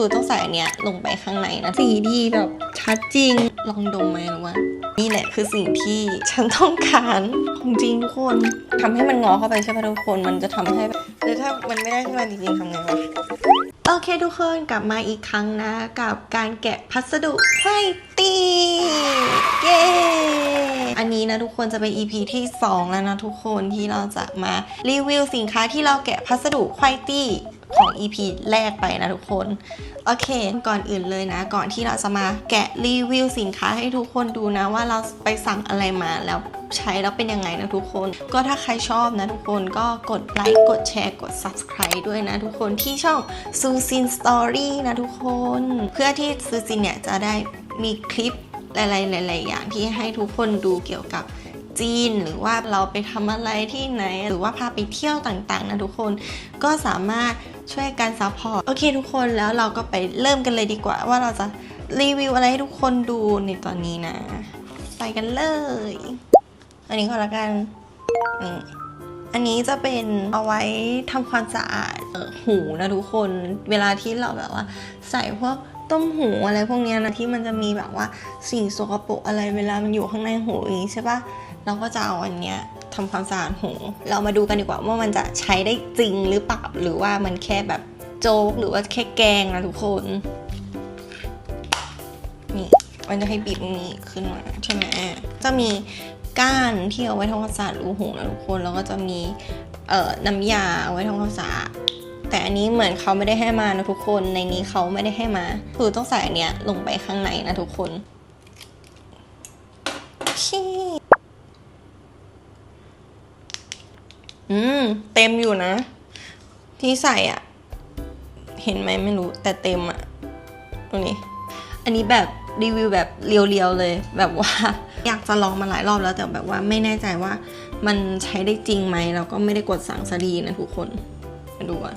คือต้องใส่อันเนี้ยลงไปข้างในนะสีดีแบบชัดจริงลองดมไหมหรือว่านี่แหละคือสิ่งที่ฉันต้องการของจริงทุกคนทำให้มันงอเข้าไปใช่ปะทุกคนมันจะทำให้แล้วถ้ามันไม่ได้ขึ้นมาจริงๆทำไงวะโอเคทุกคนกลับมาอีกครั้งนะ กับการแกะพัสดุไขว้ตีเย้อันนี้นะทุกคนจะเป็น EP ที่ 2 แล้วนะทุกคนที่เราจะมารีวิวสินค้าที่เราแกะพัสดุไขว้ตี ของ EP แรกไปนะทุกคน โอเค ก่อนอื่นเลยนะ ก่อนที่เราจะมาแกะรีวิวสินค้าให้ทุกคนดูนะว่าเราไปสั่งอะไรมาแล้วใช้แล้วเป็นยังไงนะทุกคน ก็ถ้าใครชอบนะทุกคนก็กดไลค์กดแชร์กด subscribe ด้วยนะทุกคนที่ช่องซูซินสตอรี่นะทุกคน เพื่อที่ซูซินเนี่ยจะได้มีคลิปหลายๆหลายๆอย่างที่ให้ทุกคนดูเกี่ยวกับจีนหรือว่าเราไปทำอะไรที่ไหน หรือว่าพาไปเที่ยวต่างๆนะทุกคนก็สามารถ ช่วยกันซัพพอร์ตโอเคทุกคนแล้วเราก็ไปเริ่มกันเลยดีกว่า ว่าเราจะรีวิวอะไรให้ทุกคนดูในตอนนี้นะ ไปกันเลย อันนี้ก็แล้วกันนี่อันนี้จะเป็นเอาไว้ทำความสะอาดหูนะทุกคน เวลาที่เราแบบว่า ใส่พวกต้มหูอะไรพวกนี้นะที่มันจะมีแบบว่าสิ่งสกปรกอะไรเวลามันอยู่ข้างในหูอย่างนี้ใช่ปะเราก็จะเอาอันเนี้ย ทำความสะอาดหู เรามาดูกันดีกว่าว่ามันจะใช้ได้จริงหรือเปล่าหรือว่ามันแค่แบบโจ๊กหรือว่าแค่แกล้งนะทุกคนนี่มันจะให้บีบตรงนี้ขึ้นมาใช่ไหมจะมีก้านที่เอาไว้ทำความสะอาดรูหูนะทุกคนแล้วก็จะมีเอ่อน้ำยาเอาไว้ทำความสะอาดแต่อันนี้เหมือนเขาไม่ได้ให้มานะทุกคนในนี้เขาไม่ได้ให้มาคือต้องใส่อันเนี้ยลงไปข้างในนะทุกคนชี่ อืม เต็มอยู่นะ ที่ใส่อะ เห็นไหมไม่รู้แต่เต็มอะตรงนี้ อันนี้แบบรีวิวแบบเรียวๆเลย แบบว่า อยากจะลองมาหลายรอบแล้วแต่แบบว่าไม่แน่ใจว่ามันใช้ได้จริงไหมแล้วก็ไม่ได้กดสั่งซะดีนะทุกคนมาดูอะ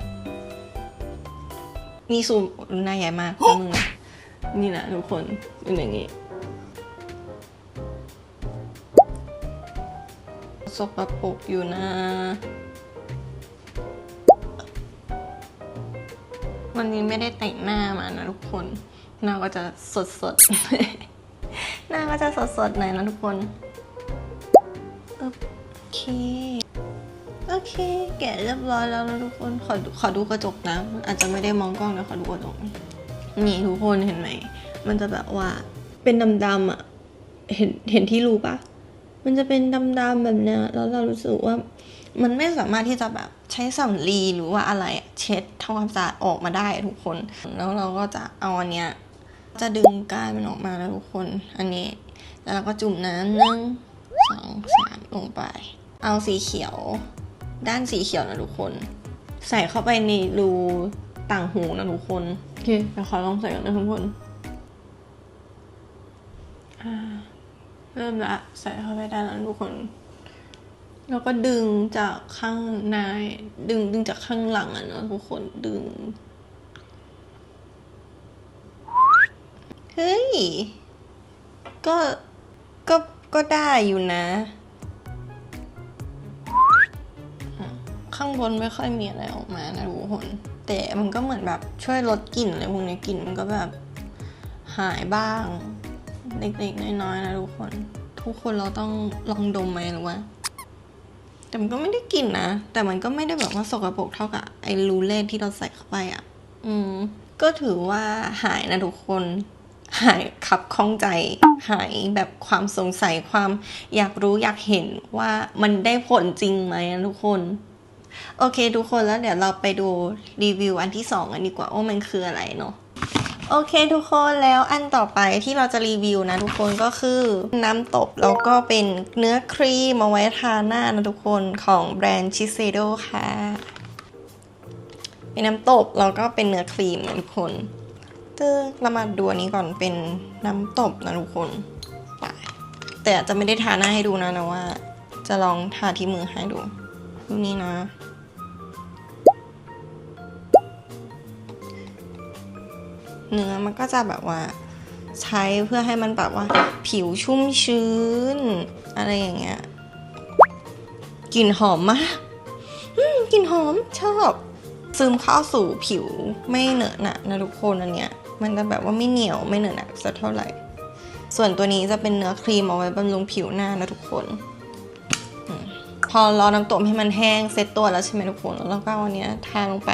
นี่ซูมหน้าใหญ่มากแป๊บนึงนะนี่นะทุกคนเป็นอย่างนี้ สกปรกอยู่นะ วันนี้ไม่ได้แต่งหน้ามานะทุกคน หน้าก็จะสดสดหน้าก็จะสดสดหน่อยนะทุกคน โอเค โอเค แกะเรียบร้อยแล้วนะทุกคน ขอขอดูกระจกนะ อาจจะไม่ได้มองกล้องนะขอดูกระจก นี่ทุกคนเห็นไหม มันจะแบบว่าเป็นดำๆอะ เห็นเห็นที่รูปะ มันจะเป็นดำๆแบบเนี้ยแล้วเรารู้สึกว่ามันไม่สามารถที่จะแบบใช้สำลีหรือว่าอะไรเช็ดทำความสะอาดออกมาได้ทุกคน แล้วเราก็จะเอาอันเนี้ยจะดึงก้านมันออกมาแล้วทุกคน อันนี้ แล้วเราก็จุ่มน้ำหนึ่งสองสามลงไป เอาสีเขียว ด้านสีเขียวนะทุกคน ใส่เข้าไปในรูต่างหูนะทุกคนโอเคเดี๋ยวขอลองใส่กันนะทุกคนอ่า เริ่มละใส่เข้าไปได้แล้วทุกคนแล้วก็ดึงจากข้างในดึงดึงจากข้างหลังอะเนาะทุกคนดึง เฮ้ย ก็ ก็ ก็ได้อยู่นะอะข้างบนไม่ค่อยมีอะไรออกมานะทุกคน แต่มันก็เหมือนแบบช่วยลดกลิ่นอะไรพวกนี้กลิ่นมันก็แบบหายบ้าง เล็กๆ น้อยๆนะทุกคน ทุกคนเราต้องลองดมไหมหรือว่าแต่มันก็ไม่ได้กลิ่นนะ แต่มันก็ไม่ได้แบบว่าสกปรกเท่ากับไอ้รูเล่ที่เราใส่เข้าไปอะ อืม ก็ถือว่าหายนะทุกคน หายขับข้องใจ หายแบบความสงสัยความอยากรู้อยากเห็นว่ามันได้ผลจริงไหมนะทุกคน โอเคทุกคนแล้วเดี๋ยวเราไปดูรีวิวอันที่สองกันดีกว่าว่ามันคืออะไรเนาะ โอเคทุกคนแล้วอันต่อไปที่เราจะรีวิวนะทุกคนก็คือน้ำตบแล้วก็เป็นเนื้อครีมเอาไว้ทาหน้านะทุกคนของแบรนด์ชิเซโดค่ะเป็นน้ำตบแล้วก็เป็นเนื้อครีมนะทุกคนตึ้งเรามาดูอันนี้ก่อนเป็นน้ำตบนะทุกคนไปแต่จจะไม่ได้ทาหน้าให้ดูนะนะว่า จะลองทาที่มือให้ดูดูนี่นะ เนื้อมันก็จะแบบว่าใช้เพื่อให้มันแบบว่า ผิวชุ่มชื้น อะไรอย่างเงี้ยกลิ่นหอมมากกลิ่นหอมชอบซึมเข้าสู่ผิวไม่เหนอะหนะนะทุกคนอันเนี้ยมันจะแบบว่าไม่เหนียวไม่เหนอะหนะสักเท่าไหร่ ส่วนตัวนี้จะเป็นเนื้อครีมเอาไว้บำรุงผิวหน้านะทุกคน พอรอน้ำตกให้มันแห้งเซ็ตตัวแล้วใช่ไหมทุกคนแล้วก็เอาอันเนี้ยทาลงไป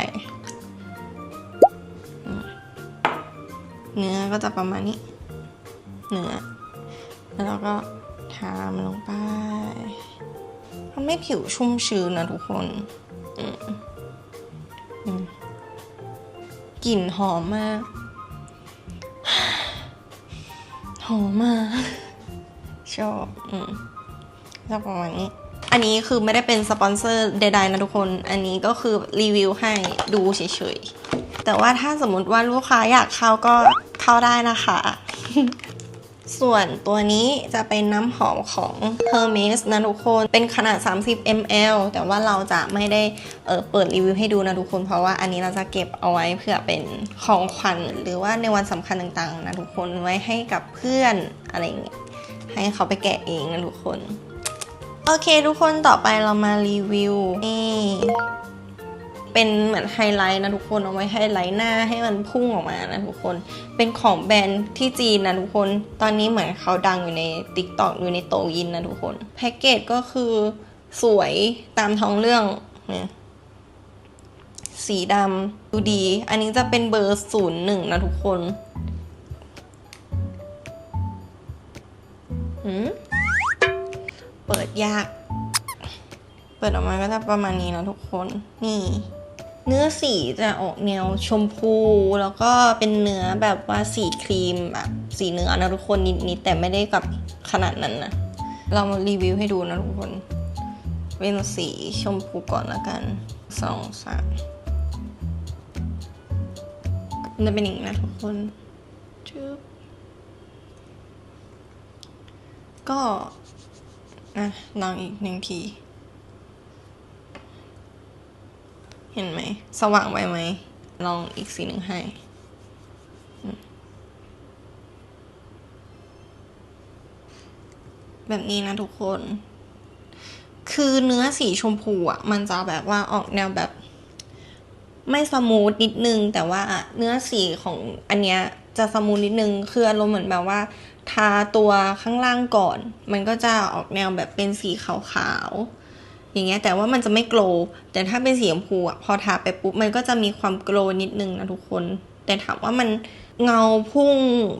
เนื้อก็จะประมาณนี้ เนื้อ แล้วเราก็ทามันลงไปทำให้ผิวชุ่มชื้นนะทุกคนกลิ่นหอมมาก หอมมาก ชอบอืมก็ประมาณนี้ อันนี้คือไม่ได้เป็นสปอนเซอร์ใดๆนะทุกคน อันนี้ก็คือรีวิวให้ดูเฉยๆ แต่ว่าถ้าสมมติว่าลูกค้าอยากเข้าก็เข้าได้นะคะ ส่วนตัวนี้จะเป็นน้ำหอมของ Hermes นะทุกคน เป็นขนาด 30 ml แต่ว่าเราจะไม่ได้เออเปิดรีวิวให้ดูนะทุกคน เพราะว่าอันนี้เราจะเก็บเอาไว้เพื่อเป็นของขวัญหรือว่าในวันสำคัญต่างๆนะทุกคนไว้ให้กับเพื่อนอะไรอย่างเงี้ยให้เขาไปแกะเองนะทุกคน โอเคทุกคนต่อไปเรามารีวิวนี่ เป็นเหมือนไฮไลท์นะทุกคนเอาไว้ไฮไลท์หน้าให้มันพุ่งออกมานะทุกคน เป็นของแบรนด์ที่จีนนะทุกคน ตอนนี้เหมือนเขาดังอยู่ใน t ิ k t o k อยู่ในโตยินนะทุกคน แพ็กเกจก็คือสวยตามท้องเรื่องเนี่ยสีดำดูดี อันนี้จะเป็นเบอร์ศูนย์หนึ่งนะทุกคนเปิดยาก เปิดออกมาก็จะประมาณนี้นะทุกคน นี่ เนื้อสีจะออกแนวชมพู แล้วก็เป็นเนื้อแบบว่าสีครีมแบบสีเนื้อนะทุกคนนิดๆแต่ไม่ได้กับขนาดนั้นนะ เรามารีวิวให้ดูนะทุกคน เป็นสีชมพูก่อนละกันสองสามมันจะเป็นอย่างนี้นะทุกคนจึ๊บก็อะลองอีกหนึ่งที เห็นไหม สว่างไปไหม ลองอีกสีหนึ่งให้แบบนี้นะทุกคน คือเนื้อสีชมพูอะ มันจะแบบว่าออกแนวแบบ ไม่สมูทนิดนึง แต่ว่าเนื้อสีของอันเนี้ยจะสมูทนิดนึง คืออารมณ์เหมือนแบบว่า ทาตัวข้างล่างก่อน มันก็จะออกแนวแบบเป็นสีขาวๆ อย่างเงี้ยแต่ว่ามันจะไม่โกลแต่ถ้าเป็นสีชมพูอะพอทาไปปุ๊บมันก็จะมีความโกลนิดนึงนะทุกคน แต่ถามว่ามันเงาพุ่ง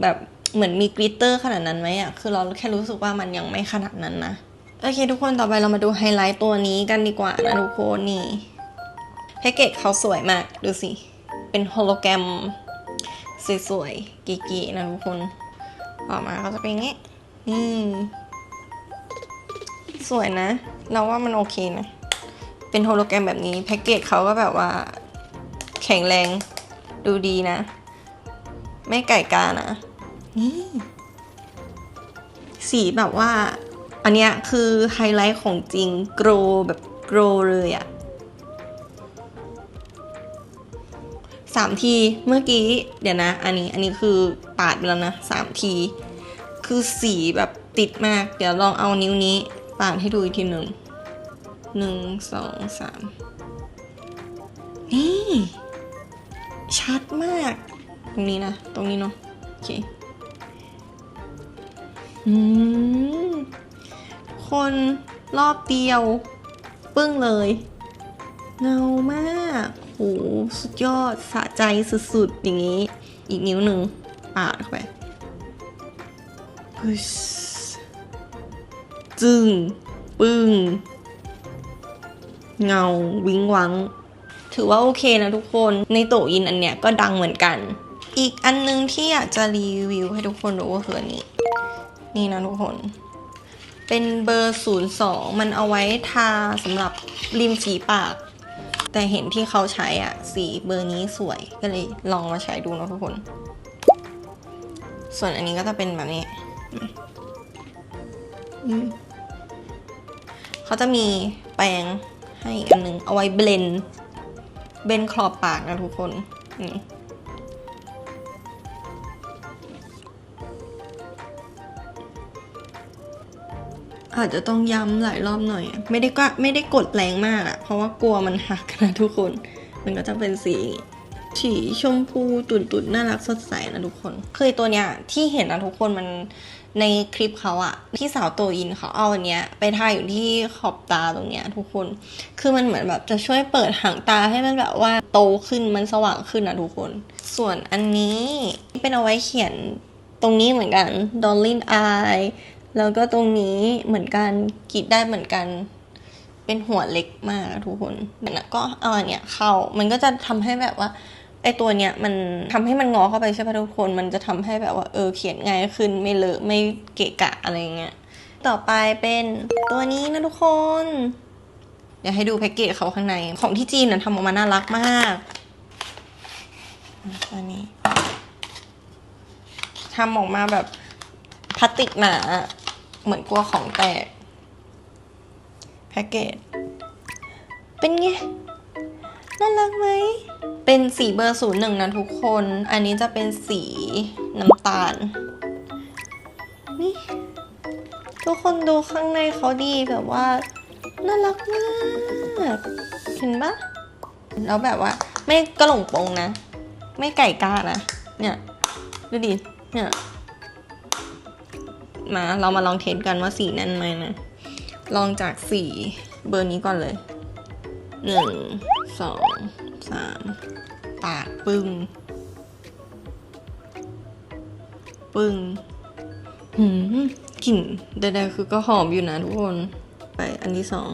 แบบเหมือนมีกริตเตอร์ขนาดนั้นไหมอะคือเราแค่รู้สึกว่ามันยังไม่ขนาดนั้นนะโอเค ทุกคนต่อไปเรามาดูไฮไลท์ตัวนี้กันดีกว่านะทุกคนนี่แพ็กเกจเขาสวยมากดูสิ เป็นโฮโลแกรมสวยๆเก๋ๆนะทุกคน ออกมาก็จะเป็นอย่างนี้นี่สวยนะ เราว่ามันโอเคนะ เป็นโฮโลแกรมแบบนี้ แพ็กเกจเขาก็แบบว่า แข็งแรงดูดีนะ ไม่ไก่กานะ นี่ สีแบบว่า อันเนี้ยคือไฮไลท์ของจริงโกรแบบโกรเลยอะสามทีเมื่อกี้ เดี๋ยวนะ อันนี้อันนี้คือปาดไปแล้วนะสามที คือสีแบบติดมาก เดี๋ยวลองเอานิ้วนี้ ปาดให้ดูอีกทีหนึ่งหนึ่งสองสามนี่ ชัดมาก ตรงนี้นะ ตรงนี้เนาะโอเคอืมคนรอบเดียว ปึ้งเลย เงามากโหสุดยอดสะใจสุดๆ อย่างนี้ อีกนิ้วหนึ่งปาดเข้าไปพึช จึ้ง ปึ้ง เงา วิงวัง ถือว่าโอเคนะทุกคน ในโตอินอันเนี้ยก็ดังเหมือนกัน อีกอันนึงที่อยากจะรีวิวให้ทุกคนรู้ก็คืออันนี้ นี่นะทุกคน เป็นเบอร์ 02 มันเอาไว้ทาสำหรับริมฝีปาก แต่เห็นที่เขาใช้อะ สีเบอร์นี้สวย ก็เลยลองมาใช้ดูนะทุกคน ส่วนอันนี้ก็จะเป็นแบบนี้อืม เขาจะมีแปรงให้อันหนึงเอาไว้เบลนเบนขอบปากนะทุกคนนี่อาจจะต้องย้ำหลายรอบหน่อย ไม่ได้ก็ไม่ได้กดแรงมากอะเพราะว่ากลัวมันหักนะทุกคน มันก็จะเป็นสีสีชมพูตุ่นๆน่ารักสดใสนะทุกคน คือตัวเนี้ยที่เห็นนะทุกคนมัน ในคลิปเขาอะพี่สาวโตอินเขาเอาอันเนี้ย ไปทาอยู่ที่ขอบตาตรงเนี้ย ทุกคน คือมันเหมือนแบบจะช่วยเปิดหางตาให้มันแบบว่าโตขึ้นมันสว่างขึ้นนะทุกคน ส่วนอันนี้เป็นเอาไว้เขียนตรงนี้เหมือนกัน Darling Eye แล้วก็ตรงนี้เหมือนกันกรีดได้เหมือนกัน เป็นหัวเล็กมากทุกคนแล้วก็เอาอันเนี้ยเข้ามันก็จะทำให้แบบว่า ไอตัวเนี้ยมันทำให้มันงอเข้าไปใช่ปะทุกคนมันจะทำให้แบบว่าเออเขียนง่ายขึ้นไม่เลอะไม่เกะกะอะไรเงี้ยต่อไปเป็นตัวนี้นะทุกคนเดี๋ยวให้ดูแพ็กเกจเขาข้างใน ของที่จีนน่ะทำออกมาน่ารักมากอะตัวนี้ทำออกมาแบบพลาสติกหนาเหมือนกลัวของแตกแพ็กเกจเป็นไงน่ารักไหม เป็นสีเบอร์ศูนย์หนึ่งนะทุกคน อันนี้จะเป็นสีน้ำตาล นี่ ทุกคนดูข้างในเขาดีแบบว่า น่ารักมากเห็นปะแล้วแบบว่า ไม่กระหลงปงนะ ไม่ไก่กานะ เนี่ย ดูดิ เนี่ย มาเรามาลองเทสกันว่าสีแน่นไหมนะ ลองจากสีเบอร์นี้ก่อนเลยหนึ่งสองสาม ปากปึ้งปึ้งหืมกลิ่นใดๆคือก็หอมอยู่นะทุกคน ไปอันที่สอง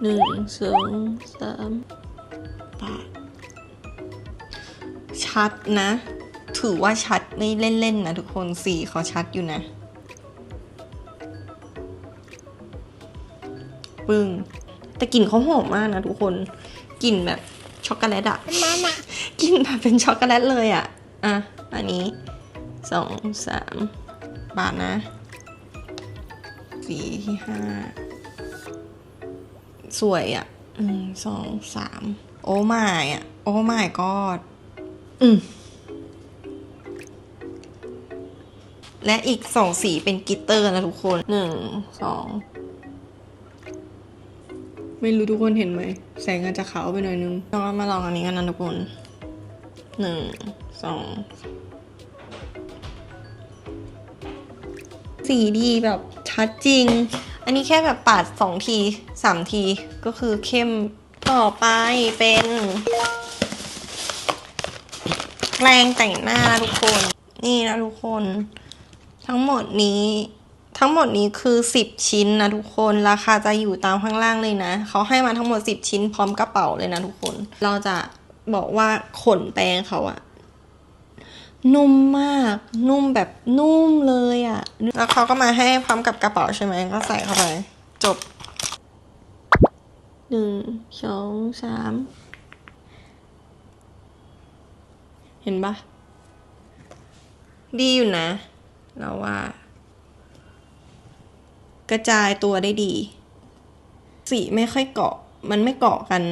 หนึ่งสองสามปากชัดนะ ถือว่าชัดไม่เล่นๆนะทุกคนสีเขาชัดอยู่นะ ปึ้งแต่กลิ่นเขาหอมมากนะทุกคนกลิ่นแบบ ช็อกโกแลตอะมาม่ากลิ่นแบบเป็นช็อกโกแลตเลยอะอะ อันนี้สองสามบาทนะสีที่ห้าสวยอะหนึ่งสองสามโอ้ไม่อะโอ้ไม่กอดอืมและอีกสองสีเป็นกลิตเตอร์นะทุกคนหนึ่งสอง ไม่รู้ทุกคนเห็นไหม แสงอาจจะขาวไปหน่อยนึงลองมาลองอันนี้กันนะทุกคนหนึ่งสองสีดีแบบชัดจริง อันนี้แค่แบบปาดสองทีสามทีก็คือเข้มต่อไปเป็นแปรงแต่งหน้าทุกคน นี่นะทุกคน ทั้งหมดนี้ ทั้งหมดนี้คือ 10 ชิ้นนะทุกคน ราคาจะอยู่ตามข้างล่างเลยนะ เขาให้มาทั้งหมด 10 ชิ้นพร้อมกระเป๋าเลยนะทุกคน เราจะบอกว่าขนแปรงเขาอะนุ่มมาก นุ่มแบบนุ่มเลยอะแล้วเขาก็มาให้พร้อมกับกระเป๋าใช่ไหมก็ใส่เข้าไป จบหนึ่งสองสามเห็นปะดีอยู่นะ เราว่า กระจายตัวได้ดี สีไม่ค่อยเกาะ มันไม่เกาะกัน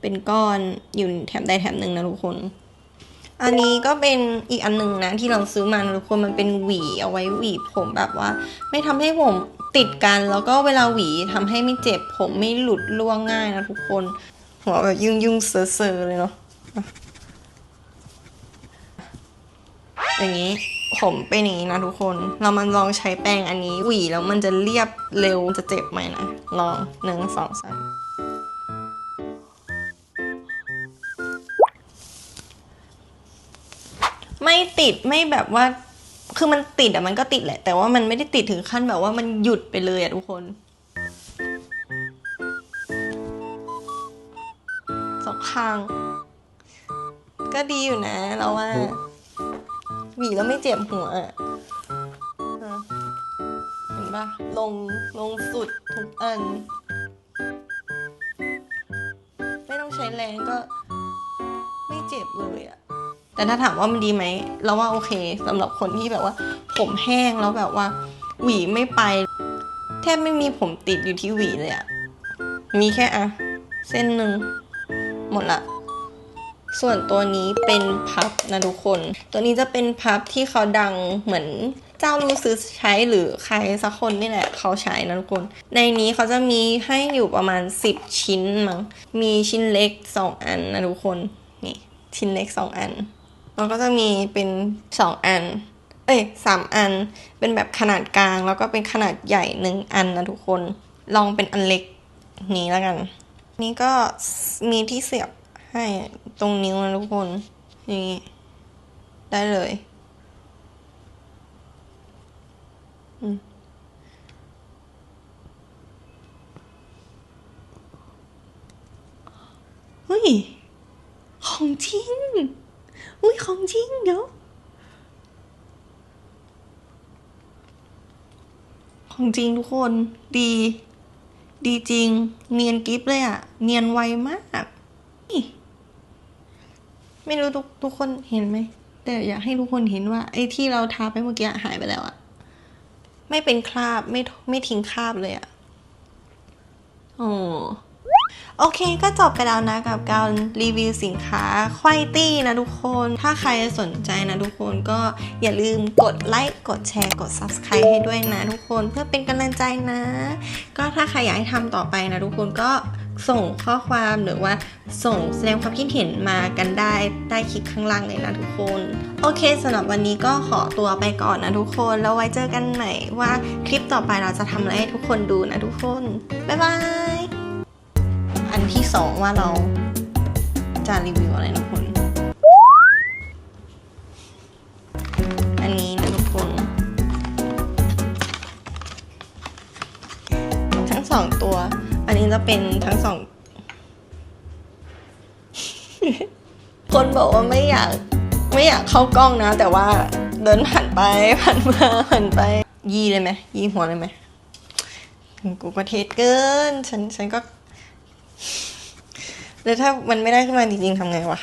เป็นก้อนอยู่แถบใดแถบหนึ่งนะทุกคน อันนี้ก็เป็นอีกอันหนึ่งนะ ที่เราซื้อมาทุกคนมันเป็นหวีเอาไว้หวีผมแบบว่า ไม่ทำให้ผมติดกันแล้วก็เวลาหวีทำให้ไม่เจ็บผมไม่หลุดร่วงง่ายนะทุกคนหัวแบบยุ่งยุ่งเซอเซอเลยเนาะ อย่างนี้ผมเป็นอย่างนี้นะทุกคน เรามาลองใช้แปรงอันนี้ หวีแล้วมันจะเรียบเร็วจะเจ็บไหมนะ ลองหนึ่งสองสามไม่ติดไม่แบบว่า คือมันติดอะมันก็ติดแหละ แต่ว่ามันไม่ได้ติดถึงขั้นแบบว่ามันหยุดไปเลยอะทุกคนสองข้าง ก็ดีอยู่นะเราว่า หวีแล้วไม่เจ็บหัวอะอะเห็นปะลงลงสุดทุกอัน ไม่ต้องใช้แรงก็ไม่เจ็บเลยอะแต่ถ้าถามว่ามันดีไหมเราว่าโอเคสำหรับคนที่แบบว่า ผมแห้งแล้วแบบว่า หวีไม่ไป แทบไม่มีผมติดอยู่ที่หวีเลยอะมีแค่อะเส้นหนึ่งหมดละ ส่วนตัวนี้เป็นพับนะทุกคน ตัวนี้จะเป็นพับที่เขาดังเหมือนเจ้ารู้ซื้อใช้หรือใครสักคนนี่แหละเขาใช้นะทุกคน ในนี้เขาจะมีให้อยู่ประมาณ 10 ชิ้นมั้ง มีชิ้นเล็ก 2 อันนะทุกคน นี่ชิ้นเล็ก 2 อัน แล้วก็จะมีเป็น 2 อัน เอ้ยสามอัน เป็นแบบขนาดกลางแล้วก็เป็นขนาดใหญ่หนึ่งอันนะทุกคน ลองเป็นอันเล็กนี้แล้วกัน นี่ก็มีที่เสียบ ให้ตรงนิ้วนะทุกคน อย่างนี้ ได้เลย อืมเฮ้ย ของจริง อุ้ยของจริง เดี๋ยว ของจริงทุกคน ดี ดีจริง เนียนกิฟเลยอะเนียนไวมาก ไม่รู้ทุกทุกคนเห็นไหม แต่อยากให้ทุกคนเห็นว่า ไอ้ที่เราทาไปเมื่อกี้หายไปแล้วอะไม่เป็นคราบไม่ไม่ทิ้งคราบเลยอะโอ้โอเคก็จบไปแล้วนะกับการรีวิวสินค้าควายตี้นะทุกคน ถ้าใครสนใจนะทุกคนก็อย่าลืมกดไลค์กดแชร์กด Subscribe ให้ด้วยนะทุกคนเพื่อเป็นกำลังใจนะ ก็ถ้าใครอยากให้ทำต่อไปนะทุกคนก็ ส่งข้อความหรือว่าส่งแสดงความคิดเห็นมากันได้ใต้คลิปข้างล่างเลยนะทุกคน โอเคสำหรับวันนี้ก็ขอตัวไปก่อนนะทุกคน แล้วไว้เจอกันใหม่ว่าคลิปต่อไปเราจะทำอะไรให้ทุกคนดูนะทุกคน บ๊ายบาย อันที่สองว่าเราจะรีวิวอะไรนะทุกคน จะเป็นทั้งสอง คนบอกว่าไม่อยาก ไม่อยากเข้ากล้องนะ แต่ว่าเดินผ่านไปผ่านมาผ่านไป ยี่เลยไหมยี่หัวเลยไหมกูประเทศเกิน ฉันฉันก็ แล้วถ้ามันไม่ได้ขึ้นมาจริงๆทำไงวะ